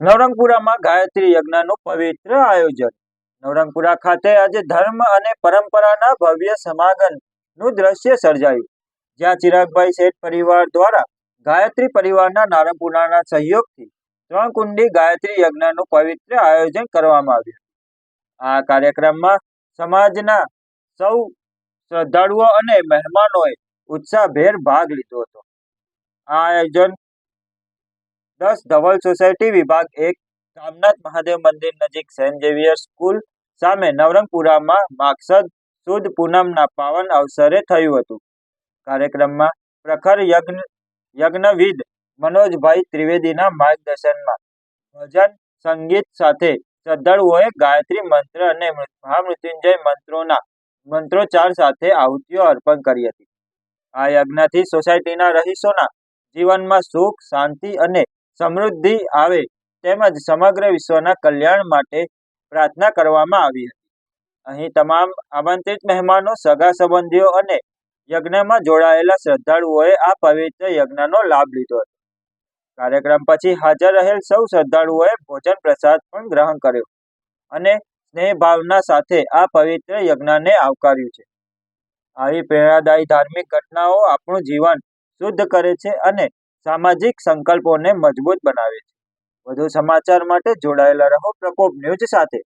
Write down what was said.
નવરંગપુરામાં ગાયત્રી યજ્ઞનું પવિત્ર આયોજન. નવરંગપુરા ખાતે આજે ધર્મ અને પરંપરાના ભવ્ય સમાગમનું દ્રશ્ય સર્જાયું. જ્યાં ચિરાગભાઈ શેઠ પરિવાર દ્વારા ગાયત્રી પરિવારના નારંગપુરાના સહયોગથી ત્રણ કુંડી ગાયત્રી યજ્ઞનું પવિત્ર આયોજન કરવામાં આવ્યું. આ કાર્યક્રમમાં સમાજના સૌ શ્રદ્ધાળુઓ અને મહેમાનોએ ઉત્સાહભેર ભાગ લીધો હતો. આ આયોજન દસ ધવલ સોસાયટી વિભાગ એક કામનાથ મહાદેવ મંદિર નજીક સેન્ટ ઝેવિયર સ્કૂલ સામે નવરંગપુરામાં માગસદ સુદ પૂનમના પાવન અવસરે થયું હતું. કાર્યક્રમમાં પ્રખર યજ્ઞ, યજ્ઞવિદ મનોજભાઈ ત્રિવેદીના માર્ગદર્શનમાં ભજન, સંગીત સાથે શ્રદ્ધાળુઓએ ગાયત્રી મંત્ર અને મહામૃત્યુંજય મંત્રોના મંત્રોચ્ચાર સાથે આહુતિઓ અર્પણ કરી હતી. આ યજ્ઞથી સોસાયટીના રહીશોના જીવનમાં સુખ, શાંતિ અને સમૃદ્ધિ આવે તેમજ સમગ્ર વિશ્વના કલ્યાણ માટે પ્રાર્થના કરવામાં આવી હતી. અહીં તમામ આમંત્રિત મહેમાનો, સગા સંબંધીઓ અને યજ્ઞમાં જોડાયેલા શ્રદ્ધાળુઓએ આ પવિત્ર યજ્ઞનો લાભ લીધો હતો. કાર્યક્રમ પછી હાજર રહેલ સૌ શ્રદ્ધાળુઓએ ભોજન પ્રસાદ પણ ગ્રહણ કર્યો અને સ્નેહ ભાવના સાથે આ પવિત્ર યજ્ઞને આવકાર્યું છે. આવી પ્રેરણાદાયી ધાર્મિક ઘટનાઓ આપણું જીવન શુદ્ધ કરે છે અને સામાજિક સંકલ્પોને મજબૂત બનાવે છે. વધુ સમાચાર માટે જોડાયેલા રહો પ્રકોપ ન્યૂઝ સાથે.